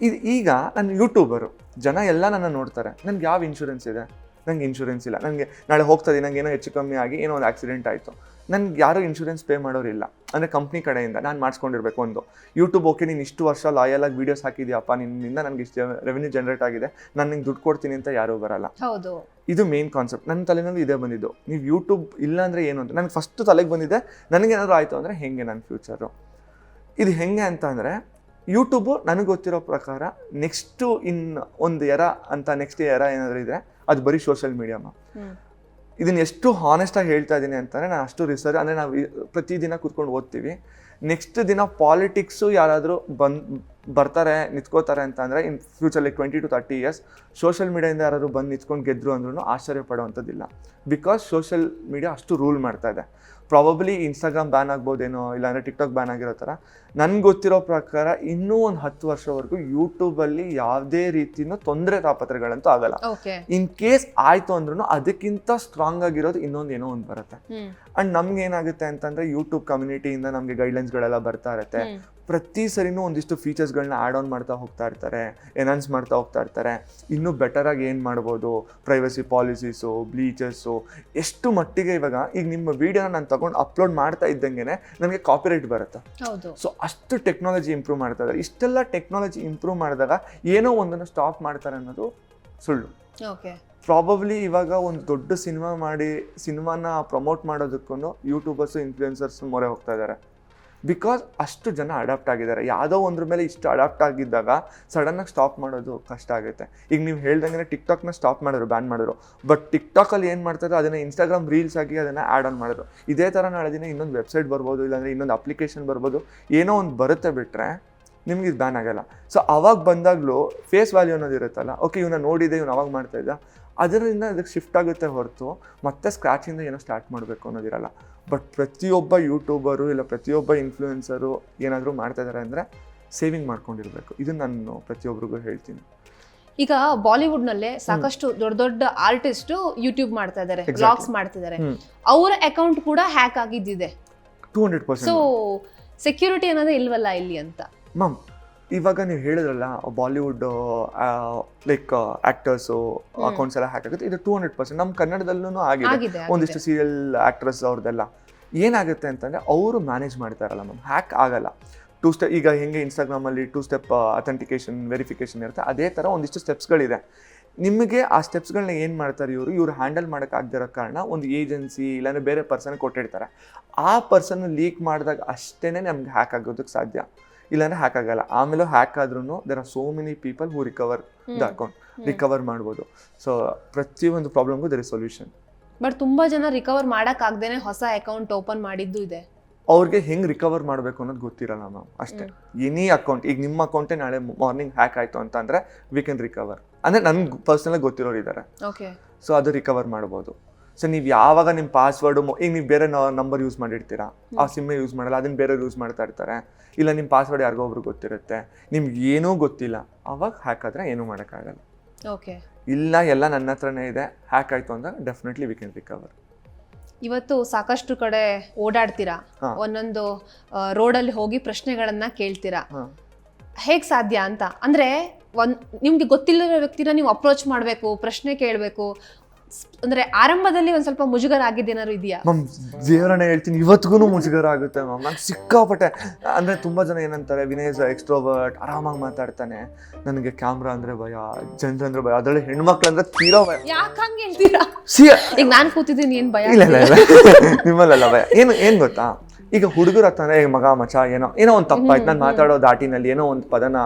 ಇದು ಈಗ ನಾನು ಯೂಟ್ಯೂಬರು ಜನ ಎಲ್ಲ ನನ್ನ ನೋಡ್ತಾರೆ. ನನಗೆ ಯಾವ ಇನ್ಶೂರೆನ್ಸ್ ಇದೆ? ನನಗೆ ಇನ್ಶೂರೆನ್ಸ್ ಇಲ್ಲ. ನನಗೆ ನಾಳೆ ಹೋಗ್ತಾ ಇದ್ದೀನಿ ನಂಗೆ ಏನೋ ಹೆಚ್ಚು ಕಮ್ಮಿ ಆಗಿ ಏನೋ ಒಂದು ಆಕ್ಸಿಡೆಂಟ್ ಆಯಿತು. ನನಗೆ ಯಾರೂ ಇನ್ಶೂರೆನ್ಸ್ ಪೇ ಮಾಡೋರಿಲ್ಲ. ಅಂದರೆ ಕಂಪ್ನಿ ಕಡೆಯಿಂದ ನಾನು ಮಾಡಿಸ್ಕೊಂಡಿರ್ಬೇಕು ಒಂದು. ಯೂಟ್ಯೂಬ್ ಓಕೆ ನೀನು ಇಷ್ಟು ವರ್ಷ ಲಾಯಲ್ ಆಗಿ ವೀಡಿಯೋಸ್ ಹಾಕಿದ್ಯಪ್ಪ ನಿನ್ನಿಂದ ನನಗೆ ಇಷ್ಟು ರೆವೆನ್ಯೂ ಜನರೇಟ್ ಆಗಿದೆ. ನಾನು ನಿಂಗೆ ದುಡ್ಡು ಕೊಡ್ತೀನಿ ಅಂತ ಯಾರೂ ಬರಲ್ಲ. ಹೌದು. ಇದು ಮೇನ್ ಕಾನ್ಸೆಪ್ಟ್ ನನ್ನ ತಲೆನಲ್ಲಿ ಇದೇ ಬಂದಿದ್ದು. ನೀವು ಯೂಟ್ಯೂಬ್ ಇಲ್ಲ ಅಂದರೆ ಏನು ಅಂತ. ನನಗೆ ಫಸ್ಟ್ ತಲೆಗೆ ಬಂದಿದೆ ನನಗೇನಾದ್ರು ಆಯಿತು ಅಂದರೆ ಹೆಂಗೆ ನನ್ನ ಫ್ಯೂಚರು ಇದು ಹೆಂಗೆ ಅಂತ ಅಂದರೆ ಯೂಟ್ಯೂಬು ನನಗೆ ಗೊತ್ತಿರೋ ಪ್ರಕಾರ ನೆಕ್ಸ್ಟು ಇನ್ ಒಂದು ಎರ ಅಂತ ನೆಕ್ಸ್ಟ್ ಎರ ಏನಾದರೂ ಇದ್ದರೆ ಅದು ಬರೀ ಸೋಷಿಯಲ್ ಮೀಡಿಯಾಮ ಇದನ್ನು ಎಷ್ಟು ಹಾನೆಸ್ಟಾಗಿ ಹೇಳ್ತಾ ಇದ್ದೀನಿ ಅಂತಂದರೆ ನಾನು ಅಷ್ಟು ರಿಸರ್ಚ್ ಅಂದರೆ ನಾವು ಪ್ರತಿದಿನ ಕೂತ್ಕೊಂಡು ಓದ್ತೀವಿ. ನೆಕ್ಸ್ಟ್ ದಿನ ಪಾಲಿಟಿಕ್ಸು ಯಾರಾದರೂ ಬಂದ್ ಬರ್ತಾರೆ ನಿಂತ್ಕೋತಾರೆ ಅಂತ ಅಂದರೆ in futurely twenty to thirty years social ಮೀಡಿಯಾದಿಂದ ಯಾರಾದರೂ ಬಂದು ನಿಂತ್ಕೊಂಡು ಗೆದ್ದರು ಅಂದ್ರೂ ಆಶ್ಚರ್ಯ ಪಡುವಂಥದ್ದಿಲ್ಲ. ಬಿಕಾಸ್ ಸೋಷಿಯಲ್ ಮೀಡಿಯಾ ಅಷ್ಟು ರೂಲ್ ಮಾಡ್ತಾ ಇದೆ. ಪ್ರಾಬಬ್ಲಿ ಇನ್ಸ್ಟಾಗ್ರಾಮ್ ಬ್ಯಾನ್ ಆಗ್ಬೋದೇನೋ ಇಲ್ಲಾಂದರೆ ಟಿಕ್ಟಾಕ್ ಬ್ಯಾನ್ ಆಗಿರೋ ಥರ ನನಗೆ ಗೊತ್ತಿರೋ ಪ್ರಕಾರ ಇನ್ನೂ ಒಂದು ಹತ್ತು ವರ್ಷವರೆಗೂ ಯೂಟ್ಯೂಬಲ್ಲಿ ಯಾವುದೇ ರೀತಿಯೂ ತೊಂದರೆ ತಾಪತ್ರೆಗಳಂತೂ ಆಗಲ್ಲ. ಇನ್ ಕೇಸ್ ಆಯಿತು ಅಂದ್ರೂ ಅದಕ್ಕಿಂತ ಸ್ಟ್ರಾಂಗ್ ಆಗಿರೋದು ಇನ್ನೊಂದು ಏನೋ ಒಂದು ಬರುತ್ತೆ. ಅಂಡ್ ನಮ್ಗೆ ಏನಾಗುತ್ತೆ ಅಂತಂದ್ರೆ ಯೂಟ್ಯೂಬ್ ಕಮ್ಯುನಿಟಿಯಿಂದ ನಮಗೆ ಗೈಡ್ಲೈನ್ಸ್ಗಳೆಲ್ಲ ಬರ್ತಾ ಇರುತ್ತೆ. ಪ್ರತಿ ಸರಿನೂ ಒಂದಿಷ್ಟು ಫೀಚರ್ಸ್ಗಳನ್ನ ಆ್ಯಡ್ ಆನ್ ಮಾಡ್ತಾ ಹೋಗ್ತಾ ಇರ್ತಾರೆ ಎನ್ಹಾನ್ಸ್ ಮಾಡ್ತಾ ಹೋಗ್ತಾ ಇರ್ತಾರೆ. ಇನ್ನೂ ಬೆಟರಾಗಿ ಏನು ಮಾಡ್ಬೋದು? ಪ್ರೈವಸಿ ಪಾಲಿಸೀಸು ಬ್ಲೀಚಸ್ಸು ಎಷ್ಟು ಮಟ್ಟಿಗೆ ಇವಾಗ ಈಗ ನಿಮ್ಮ ವೀಡಿಯೋನ ನಾನು ತಗೊಂಡು ಅಪ್ಲೋಡ್ ಮಾಡ್ತಾ ಇದ್ದಂಗೆ ನನಗೆ ಕಾಪಿರೈಟ್ ಬರುತ್ತೆ. ಸೊ ಅಷ್ಟು ಟೆಕ್ನಾಲಜಿ ಇಂಪ್ರೂವ್ ಮಾಡ್ತಾ ಇದ್ದಾರೆ. ಇಷ್ಟೆಲ್ಲ ಟೆಕ್ನಾಲಜಿ ಇಂಪ್ರೂವ್ ಮಾಡಿದಾಗ ಏನೋ ಒಂದನ್ನು ಸ್ಟಾಪ್ ಮಾಡ್ತಾರೆ ಅನ್ನೋದು ಸುಳ್ಳು. ಓಕೆ ಪ್ರಾಬಬ್ಲಿ ಇವಾಗ ಒಂದು ದೊಡ್ಡ ಸಿನಿಮಾ ಮಾಡಿ ಸಿನಿಮಾನ ಪ್ರಮೋಟ್ ಮಾಡೋದಕ್ಕೂ ಯೂಟ್ಯೂಬರ್ಸು ಇನ್ಫ್ಲೂಯೆನ್ಸರ್ಸ್ ಮೊರೆ ಹೋಗ್ತಾ ಇದ್ದಾರೆ. ಬಿಕಾಸ್ ಅಷ್ಟು ಜನ ಅಡಾಪ್ಟ್ ಆಗಿದ್ದಾರೆ. ಯಾವುದೋ ಒಂದ್ರ ಮೇಲೆ ಇಷ್ಟು ಅಡಾಪ್ಟ್ ಆಗಿದ್ದಾಗ ಸಡನ್ನಾಗಿ ಸ್ಟಾಪ್ ಮಾಡೋದು ಕಷ್ಟ ಆಗುತ್ತೆ. ಈಗ ನೀವು ಹೇಳ್ದಂಗೆ ಟಿಕ್ಟಾಕ್ನ ಸ್ಟಾಪ್ ಮಾಡಿದ್ರು ಬ್ಯಾನ್ ಮಾಡಿದ್ರು. ಬಟ್ ಟಿಕ್ ಟಾಕಲ್ಲಿ ಏನು ಮಾಡ್ತಾರೆ ಅದನ್ನು ಇನ್ಸ್ಟಾಗ್ರಾಮ್ ರೀಲ್ಸ್ ಆಗಿ ಅದನ್ನು ಆ್ಯಡ್ ಆನ್ ಮಾಡಿದ್ರು. ಇದೇ ಥರ ನಾಳೆ ದಿನ ಇನ್ನೊಂದು ವೆಬ್ಸೈಟ್ ಬರ್ಬೋದು, ಇಲ್ಲಾಂದರೆ ಇನ್ನೊಂದು ಅಪ್ಲಿಕೇಶನ್ ಬರ್ಬೋದು. ಏನೋ ಒಂದು ಬರುತ್ತೆ ಬಿಟ್ಟರೆ ನಿಮ್ಗೆ ಇದು ಬ್ಯಾನ್ ಆಗಲ್ಲ. ಸೊ ಅವಾಗ ಬಂದಾಗಲೂ ಫೇಸ್ ವ್ಯಾಲ್ಯೂ ಅನ್ನೋದು ಇರುತ್ತಲ್ಲ ಓಕೆ ಇವನ್ನ ನೋಡಿದೆ, ಇವನು ಅವಾಗ ಮಾಡ್ತಾ ಇದ್ದ. ಅದರಿಂದ ಅದಕ್ಕೆ ಶಿಫ್ಟ್ ಆಗುತ್ತೆ ಹೊರತು ಮತ್ತೆ ಸ್ಕ್ರ್ಯಾಚಿಂದ ಏನೋ ಸ್ಟಾರ್ಟ್ ಮಾಡಬೇಕು ಅನ್ನೋದಿರಲ್ಲ. ಬಟ್ ಪ್ರತಿಯೊಬ್ಬ ಯೂಟ್ಯೂಬರು ಇಲ್ಲ ಪ್ರತಿಯೊಬ್ಬ ಇನ್ಫ್ಲೂಯೆನ್ಸರು ಏನಾದರೂ ಮಾಡ್ತಾ ಇದ್ದಾರೆ ಅಂದರೆ ಸೇವಿಂಗ್ ಮಾಡ್ಕೊಂಡಿರಬೇಕು. ಇದು ನಾನು ಪ್ರತಿಯೊಬ್ಬರಿಗೂ ಹೇಳ್ತೀನಿ. ಈಗ ಬಾಲಿವುಡ್ ನಲ್ಲೇ ಸಾಕಷ್ಟು ದೊಡ್ಡ ದೊಡ್ಡ ಆರ್ಟಿಸ್ಟ್ ಯೂಟ್ಯೂಬ್ ಮಾಡ್ತಾ ಇದ್ದಾರೆ. ಬ್ಲಾಗ್ಸ್ ಮಾಡ್ತಿದ್ದಾರೆ. ಅವರ ಅಕೌಂಟ್ ಕೂಡ hack ಆಗಿದ್ದಿದೆ. Two hundred so percent security ಅನ್ನೋದೇ ಇಲ್ವಲ್ಲ ಇಲ್ಲಿ ಅಂತ? ಮ್ಯಾಮ್ ಇವಾಗ ನೀವು ಹೇಳಿದ್ರಲ್ಲ Bollywood like actors hmm. Accounts ಎಲ್ಲ ಹ್ಯಾಕ್ ಆಗುತ್ತೆ. ಇದು ಟೂ ಹಂಡ್ರೆಡ್ ಪರ್ಸೆಂಟ್ ನಮ್ಮ ಕನ್ನಡದಲ್ಲೂ ಆಗಿದೆ. ಒಂದಿಷ್ಟು ಸೀರಿಯಲ್ ಆ್ಯಕ್ಟ್ರೆಸ್ ಅವ್ರದ್ದೆಲ್ಲ. ಏನಾಗುತ್ತೆ ಅಂತಂದರೆ ಅವರು ಮ್ಯಾನೇಜ್ ಮಾಡ್ತಾರಲ್ಲ ಮ್ಯಾಮ್ ಹ್ಯಾಕ್ ಆಗಲ್ಲ. ಟೂ ಸ್ಟೆಪ್ ಈಗ ಹೆಂಗೆ ಇನ್ಸ್ಟಾಗ್ರಾಮಲ್ಲಿ ಟೂ ಸ್ಟೆಪ್ ಅಥೆಂಟಿಕೇಶನ್ ವೆರಿಫಿಕೇಶನ್ ಇರುತ್ತೆ ಅದೇ ಥರ ಒಂದಿಷ್ಟು ಸ್ಟೆಪ್ಸ್ಗಳಿದೆ ನಿಮಗೆ ಆ ಸ್ಟೆಪ್ಸ್ಗಳನ್ನ ಏನು ಮಾಡ್ತಾರೆ ಇವರು? ಇವರು ಹ್ಯಾಂಡಲ್ ಮಾಡೋಕ್ಕಾಗದಿರೋ ಕಾರಣ ಒಂದು ಏಜೆನ್ಸಿ ಇಲ್ಲಾಂದರೆ ಬೇರೆ ಪರ್ಸನ್ ಕೊಟ್ಟಿರ್ತಾರೆ. ಆ ಪರ್ಸನ್ ಲೀಕ್ ಮಾಡಿದಾಗ ಅಷ್ಟೇ ನಮ್ಗೆ ಹ್ಯಾಕ್ ಆಗೋದಕ್ಕೆ ಸಾಧ್ಯ. ಇಲ್ಲಾಂದರೆ ಹ್ಯಾಕ್ ಆಗಲ್ಲ. ಆಮೇಲೆ ಹ್ಯಾಕ್ ಆದ್ರೂ there are so many people who recover the account recover ಮಾಡ್ಬೋದು. ಸೊ ಪ್ರತಿಯೊಂದು ಪ್ರಾಬ್ಲಮ್ಗೂ ದೇರ್ ಇಸ್ ಸೊಲ್ಯೂಷನ್ ಬಟ್ ತುಂಬಾ ಜನ ರಿಕವರ್ ಮಾಡಕ್ ಆಗದೇನೆ ಹೊಸ ಅಕೌಂಟ್ ಓಪನ್ ಮಾಡಿದ್ದು ಇದೆ. ಅವ್ರಿಗೆ ಹೆಂಗ್ ರಿಕವರ್ ಮಾಡಬೇಕು ಅನ್ನೋದು ಗೊತ್ತಿರಲ್ಲ ಮ್ಯಾಮ್ ಅಷ್ಟೇ. ಎನಿ ಅಕೌಂಟ್ ಈಗ ನಿಮ್ಮ ಅಕೌಂಟೇ ನಾಳೆ ಮಾರ್ನಿಂಗ್ ಹ್ಯಾಕ್ ಆಯಿತು ಅಂತ ಅಂದರೆ ವಿ ಕ್ಯಾನ್ ರಿಕವರ್ ಅಂದರೆ ನನ್ಗೆ ಪರ್ಸನಲ್ ಗೊತ್ತಿರೋರು ಇದ್ದಾರೆ ಓಕೆ ಸೊ ಅದು ರಿಕವರ್ ಮಾಡ್ಬೋದು. ಸೊ ನೀವು ಯಾವಾಗ ನಿಮ್ಮ ಪಾಸ್ವರ್ಡು ಈಗ ನೀವು ಬೇರೆ ನಂಬರ್ ಯೂಸ್ ಮಾಡಿರ್ತೀರಾ? ಆ ಸಿಮ್ಮೆ ಯೂಸ್ ಮಾಡಲ್ಲ ಅದನ್ನು ಬೇರೆ ಯೂಸ್ ಮಾಡ್ತಾ ಇರ್ತಾರೆ. ಇಲ್ಲ ನಿಮ್ಮ ಪಾಸ್ವರ್ಡ್ ಯಾರಿಗೋ ಒಬ್ರು ಗೊತ್ತಿರುತ್ತೆ. ನಿಮ್ಗೆ ಏನೂ ಗೊತ್ತಿಲ್ಲ. ಅವಾಗ ಹ್ಯಾಕ್ ಆದರೆ ಏನೂ ಮಾಡೋಕ್ಕಾಗಲ್ಲ. ಓಕೆ ಇಲ್ಲ ಎಲ್ಲ ನನ್ನ ಹತ್ರನೇ ಇದೆ. ಹ್ಯಾಕ್ ಆಯಿತು ಅಂದಾಗ ಡೆಫಿನೆಟ್ಲಿ ವಿ ಕ್ಯಾನ್ ರಿಕವರ್ ಇವತ್ತು ಸಾಕಷ್ಟು ಕಡೆ ಓಡಾಡ್ತೀರಾ. ಒಂದೊಂದು ರೋಡಲ್ಲಿ ಹೋಗಿ ಪ್ರಶ್ನೆಗಳನ್ನ ಕೇಳ್ತೀರಾ? ಹೇಗ್ ಸಾಧ್ಯ ಅಂತ? ಅಂದ್ರೆ ಒಂದ್ ನಿಮ್ಗೆ ಗೊತ್ತಿಲ್ಲದ ವ್ಯಕ್ತಿನ ನೀವು ಅಪ್ರೋಚ್ ಮಾಡಬೇಕು ಪ್ರಶ್ನೆ ಕೇಳಬೇಕು. ಅಂದ್ರೆ ಆರಂಭದಲ್ಲಿ ಒಂದ್ ಸ್ವಲ್ಪ ಮುಜುಗರ ಆಗಿದ್ದೇನಾದ್ರು ಇದೆಯಾ? ಮ್ಯಾಮ್ ದೇವರನ್ನ ಹೇಳ್ತೀನಿ. ಇವತ್ತಿಗೂ ಮುಜುಗರ ಆಗುತ್ತೆ ಮ್ಯಾಮ್. ನಂಗೆ ಸಿಕ್ಕಾಪಟ್ಟೆ ಅಂದ್ರೆ ತುಂಬಾ ಜನ ಏನಂತಾರೆ ವಿನಯ್ ಎಕ್ಸ್ಟ್ರೋವರ್ಟ್ ಆರಾಮಾಗಿ ಮಾತಾಡ್ತಾನೆ. ನನಗೆ ಕ್ಯಾಮ್ರಾ ಅಂದ್ರೆ ಭಯ ಜನರಂದ್ರೆ ಭಯ. ಅದರಲ್ಲಿ ಹೆಣ್ಮಕ್ಳು ಅಂದ್ರೆ ತೀರಾ ಭಯ. ಯಾಕಂಗೆ ಹೇಳ್ತೀರಾ? ಸಿ ಈಗ ನಾನ್ ಕೂತಿದ್ದೀನಿ ಏನು ಭಯ? ಇಲ್ಲ ಇಲ್ಲ ಭಯ. ಏನು ಏನು ಗೊತ್ತಾ? ಈಗ ಹುಡುಗರ ಹತ್ರ ಈಗ ಮಗ ಮಚ ಏನೋ ಏನೋ ಒಂದು ತಪ್ಪಾಯ್ತು. ನಾನು ಮಾತಾಡೋ ದಾಟಿನಲ್ಲಿ ಏನೋ ಒಂದು ಪದನ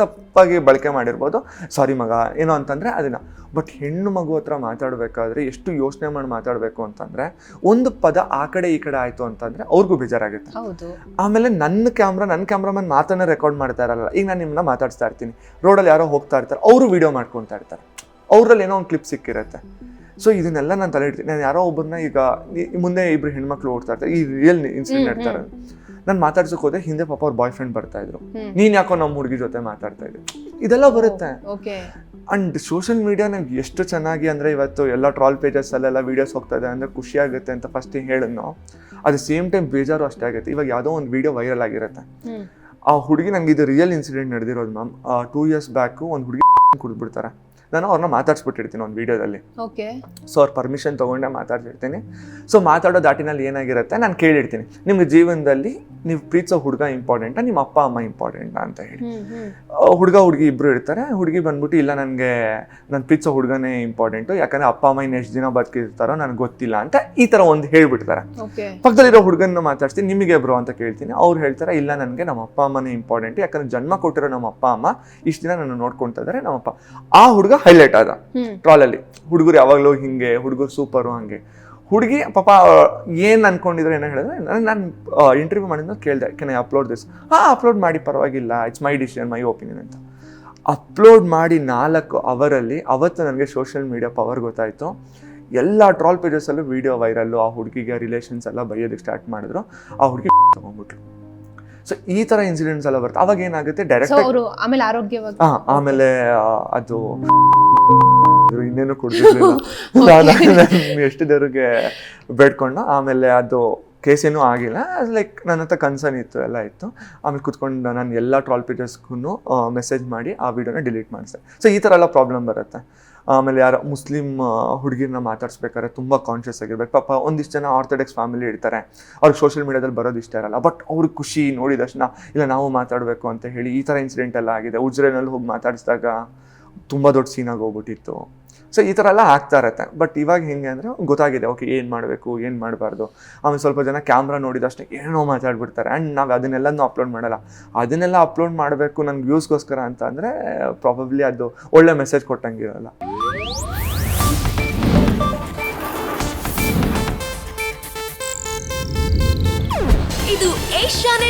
ತಪ್ಪಾಗಿ ಬಳಕೆ ಮಾಡಿರ್ಬೋದು. ಸಾರಿ ಮಗ ಏನೋ ಅಂತಂದ್ರೆ ಅದನ್ನ ಬಟ್ ಹೆಣ್ಣು ಮಗು ಹತ್ರ ಮಾತಾಡಬೇಕಾದ್ರೆ ಎಷ್ಟು ಯೋಚನೆ ಮಾಡಿ ಮಾತಾಡಬೇಕು ಅಂತಂದ್ರೆ ಒಂದು ಪದ ಆ ಕಡೆ ಈ ಕಡೆ ಆಯ್ತು ಅಂತಂದರೆ ಅವ್ರಿಗೂ ಬೇಜಾರಾಗುತ್ತೆ. ಆಮೇಲೆ ನನ್ನ ಕ್ಯಾಮ್ರಾ ನನ್ನ ಕ್ಯಾಮ್ರಾಮನ್ ಮಾತನ್ನ ರೆಕಾರ್ಡ್ ಮಾಡ್ತಾ ಇರಲ್ಲ. ಈಗ ನಾನು ನಿಮ್ಮನ್ನ ಮಾತಾಡ್ಸ್ತಾ ಇರ್ತೀನಿ. ರೋಡಲ್ಲಿ ಯಾರೋ ಹೋಗ್ತಾ ಇರ್ತಾರೆ. ಅವರು ವಿಡಿಯೋ ಮಾಡ್ಕೊತಾ ಇರ್ತಾರೆ. ಅವರಲ್ಲಿ ಏನೋ ಒಂದು ಕ್ಲಿಪ್ ಸಿಕ್ಕಿರುತ್ತೆ. ಸೊ ಇದನ್ನೆಲ್ಲ ನಾನು ತಲೆ ಇಡ್ತೀನಿ ನಾನು ಯಾರೋ ಒಬ್ಬರನ್ನ ಈಗ ಮುಂದೆ ಇಬ್ಬರು ಹೆಣ್ಮಕ್ಳು ಓಡ್ತಾ ಇರ್ತಾರೆ. ಈ ರಿಯಲ್ ಇನ್ಸಿಡೆಂಟ್ ಇರ್ತಾರೆ ನಡ್ತಾರೆ. ನಾನು ಮಾತಾಡ್ಸೋಕೆ ಹೋದೆ ಹಿಂದೆ ಪಾಪ ಅವ್ರ ಬಾಯ್ ಫ್ರೆಂಡ್ ಬರ್ತಾ ಇದ್ರು. ನೀನ್ ಯಾಕೋ ನಮ್ಮ ಹುಡುಗಿ ಜೊತೆ ಮಾತಾಡ್ತಾ ಇದ್ರು ಇದೆಲ್ಲ ಬರುತ್ತೆ. ಅಂಡ್ ಸೋಷಿಯಲ್ ಮೀಡಿಯಾ ನಂಗೆ ಎಷ್ಟು ಚೆನ್ನಾಗಿ ಅಂದ್ರೆ ಇವತ್ತು ಎಲ್ಲ ಟ್ರಾಲ್ ಪೇಜಸ್ಸಲ್ಲೆಲ್ಲ ವೀಡಿಯೋಸ್ ಹೋಗ್ತಾ ಇದೆ ಅಂದ್ರೆ ಖುಷಿ ಆಗುತ್ತೆ ಅಂತ ಫಸ್ಟ್ ಹೇಳಿದ್ನೋ ಅದು ಸೇಮ್ ಟೈಮ್ ಬೇಜಾರು ಅಷ್ಟೇ ಆಗುತ್ತೆ. ಇವಾಗ ಯಾವುದೋ ಒಂದು ವಿಡಿಯೋ ವೈರಲ್ ಆಗಿರುತ್ತೆ. ಆ ಹುಡುಗಿ ನಂಗೆ ಇದು ರಿಯಲ್ ಇನ್ಸಿಡೆಂಟ್ ನಡೆದಿರೋದು ಮ್ಯಾಮ್ ಟೂ ಇಯರ್ಸ್ ಬ್ಯಾಕು ಒಂದು ಹುಡುಗಿ ಕುಡಿದ್ಬಿಡ್ತಾರೆ. ನಾನು ಅವ್ರನ್ನ ಮಾತಾಡ್ಸ್ಬಿಟ್ಟಿರ್ತೀನಿ ಒಂದು ವೀಡಿಯೋದಲ್ಲಿ. ಓಕೆ. ಸೊ ಅವ್ರ ಪರ್ಮಿಷನ್ ತೊಗೊಂಡೆ ಮಾತಾಡ್ತಿರ್ತೀನಿ. ಸೊ ಮಾತಾಡೋ ದಾಟಿನಲ್ಲಿ ಏನಾಗಿರುತ್ತೆ ನಾನು ಕೇಳಿರ್ತೀನಿ. ನಿಮ್ಗೆ ಜೀವನದಲ್ಲಿ ನೀವು ಪ್ರೀತಿಸೋ ಹುಡುಗ ಇಂಪಾರ್ಟೆಂಟಾ ನಿಮ್ಮ ಅಪ್ಪ ಅಮ್ಮ ಇಂಪಾರ್ಟೆಂಟಾ ಅಂತ ಹೇಳಿ. ಹುಡುಗ ಹುಡುಗಿ ಇಬ್ಬರು ಇರ್ತಾರೆ. ಹುಡುಗಿ ಬಂದ್ಬಿಟ್ಟು ಇಲ್ಲ ನನಗೆ ನಾನು ಪ್ರೀತಿಸೋ ಹುಡುಗನೇ ಇಂಪಾರ್ಟೆಂಟು ಯಾಕಂದರೆ ಅಪ್ಪ ಅಮ್ಮ ಇನ್ನು ಎಷ್ಟು ದಿನ ಬದುಕಿರ್ತಾರೋ ನನಗೆ ಗೊತ್ತಿಲ್ಲ ಅಂತ ಈ ಥರ ಒಂದು ಹೇಳ್ಬಿಡ್ತಾರೆ. ಪಕ್ಕದಲ್ಲಿರೋ ಹುಡುಗನ ಮಾತಾಡ್ತೀನಿ ನಿಮಗೆ ಬ್ರೋ ಅಂತ ಕೇಳ್ತೀನಿ. ಅವ್ರು ಹೇಳ್ತಾರೆ ಇಲ್ಲ ನನಗೆ ನಮ್ಮ ಅಪ್ಪ ಅಮ್ಮನೇ ಇಂಪಾರ್ಟೆಂಟ್ ಯಾಕಂದ್ರೆ ಜನ್ಮ ಕೊಟ್ಟಿರೋ ನಮ್ಮ ಅಪ್ಪ ಅಮ್ಮ ಇಷ್ಟು ದಿನ ನನ್ನ ನೋಡ್ಕೊತಾ ಇದ್ದಾರೆ ನಮ್ಮಪ್ಪ ಆ ಹುಡುಗ ಹೈಲೈಟ್ ಆದ ಟ್ರಾಲ್ ಟ್ರಾಲಲ್ಲಿ ಹುಡುಗರು ಯಾವಾಗಲೂ ಹಿಂಗೆ ಹುಡುಗರು ಸೂಪರು ಹಂಗೆ. ಹುಡುಗಿ ಪಾಪ ಏನು ಅನ್ಕೊಂಡಿದ್ರು ಏನೋ ಹೇಳಿದ್ರೆ ನಾನು ನಾನು ಇಂಟರ್ವ್ಯೂ ಮಾಡಿದ್ಮೇಲೆ ಕೇಳಿದೆ ಕೆನ್ ಐ ಅಪ್ಲೋಡ್ ದಿಸ್ ಹಾ ಅಪ್ಲೋಡ್ ಮಾಡಿ ಪರವಾಗಿಲ್ಲ. It's my decision my opinion ಅಂತ. ಅಪ್ಲೋಡ್ ಮಾಡಿ ನಾಲ್ಕು ಅವರಲ್ಲಿ ಅವತ್ತು ನನಗೆ ಸೋಷಿಯಲ್ ಮೀಡಿಯಾ ಪವರ್ ಗೊತ್ತಾಯಿತು. ಎಲ್ಲ ಟ್ರಾಲ್ ಪೇಜಸಲ್ಲೂ ವಿಡಿಯೋ ವೈರಲ್ಲು ಆ ಹುಡುಗಿಗೆ ರಿಲೇಷನ್ಸ್ ಎಲ್ಲ ಬೈಯೋದಕ್ಕೆ ಸ್ಟಾರ್ಟ್ ಮಾಡಿದ್ರು. ಆ ಹುಡುಗಿ (laughs) ತಗೊಂಡ್ಬಿಟ್ಲು. ಸೊ ಈ ತರ ಇನ್ಸಿಡೆಂಟ್ಸ್ ಎಲ್ಲ ಬರುತ್ತೆ. ಅವಾಗ ಏನಾಗುತ್ತೆ? ಡೈರೆಕ್ಟ್ ಅವರು ಆಮೇಲೆ ಆರೋಗ್ಯವಾಗಿ ಹಾ (laughs) ಆಮೇಲೆ ಅದು ಇನ್ನೇನು ಕುಡಿದಿರ್ಲಿಲ್ಲ. ನಾನು ಎಷ್ಟು ದೇವ್ರಿಗೆ ಬೇಡ್ಕೊಂಡು ಆಮೇಲೆ ಅದು ಕೇಸ್ ಏನೂ ಆಗಿಲ್ಲ. ಲೈಕ್ ನನ್ನ ಹತ್ರ ಕನ್ಸರ್ನ್ ಇತ್ತು ಎಲ್ಲ ಇತ್ತು. ಆಮೇಲೆ ಕುತ್ಕೊಂಡು ನಾನು ಎಲ್ಲ ಟ್ರಾಲ್ ಪೀಟರ್ಸ್ಗೂ ಮೆಸೇಜ್ ಮಾಡಿ ಆ ವಿಡಿಯೋನ ಡಿಲೀಟ್ ಮಾಡಿಸ್ದೆ ಸೊ ಈ ಥರ ಎಲ್ಲ ಪ್ರಾಬ್ಲಮ್ ಬರುತ್ತೆ. ಆಮೇಲೆ ಯಾರು ಮುಸ್ಲಿಂ ಹುಡುಗಿರನ್ನ ಮಾತಾಡ್ಸ್ಬೇಕಾದ್ರೆ ತುಂಬ ಕಾನ್ಷಿಯಸ್ ಆಗಿರ್ಬೇಕು. ಪಾಪ ಒಂದಿಷ್ಟು ಜನ ಆರ್ಥೋಡಾಕ್ಸ್ ಫ್ಯಾಮಿಲಿ ಇರ್ತಾರೆ. ಅವ್ರಿಗೆ ಸೋಷಿಯಲ್ ಮೀಡಿಯಾದಲ್ಲಿ ಬರೋದು ಇಷ್ಟ ಇರಲ್ಲ. ಬಟ್ ಅವ್ರಿಗೆ ಖುಷಿ ನೋಡಿದ ತಕ್ಷಣ ಇಲ್ಲ ನಾವು ಮಾತಾಡಬೇಕು ಅಂತ ಹೇಳಿ ಈ ಥರ ಇನ್ಸಿಡೆಂಟ್ ಎಲ್ಲ ಆಗಿದೆ. ಉಜ್ರೆನಲ್ಲಿ ಹೋಗಿ ಮಾತಾಡಿಸಿದಾಗ ತುಂಬ ದೊಡ್ಡ ಸೀನಾಗಿ ಹೋಗ್ಬಿಟ್ಟಿತ್ತು. ಸೊ ಈ ಥರ ಎಲ್ಲ ಆಗ್ತಾ ಇರತ್ತೆ. ಬಟ್ ಇವಾಗ ಹೆಂಗೆ ಅಂದರೆ ಗೊತ್ತಾಗಿದೆ. ಓಕೆ ಏನು ಮಾಡಬೇಕು, ಏನು ಮಾಡಬಾರ್ದು. ಆಮೇಲೆ ಸ್ವಲ್ಪ ಜನ ಕ್ಯಾಮ್ರಾ ನೋಡಿದಷ್ಟೇ ಏನೋ ಮಾತಾಡ್ಬಿಡ್ತಾರೆ. ಆ್ಯಂಡ್ ನಾವು ಅದನ್ನೆಲ್ಲನೂ ಅಪ್ಲೋಡ್ ಮಾಡಲ್ಲ. ಅದನ್ನೆಲ್ಲ ಅಪ್ಲೋಡ್ ಮಾಡಬೇಕು ನನಗೆ ವ್ಯೂಸ್ಗೋಸ್ಕರ ಅಂತ ಅಂದರೆ ಪ್ರಾಬಬ್ಲಿ ಅದು ಒಳ್ಳೆ ಮೆಸೇಜ್ ಕೊಟ್ಟಂಗಿರಲ್ಲ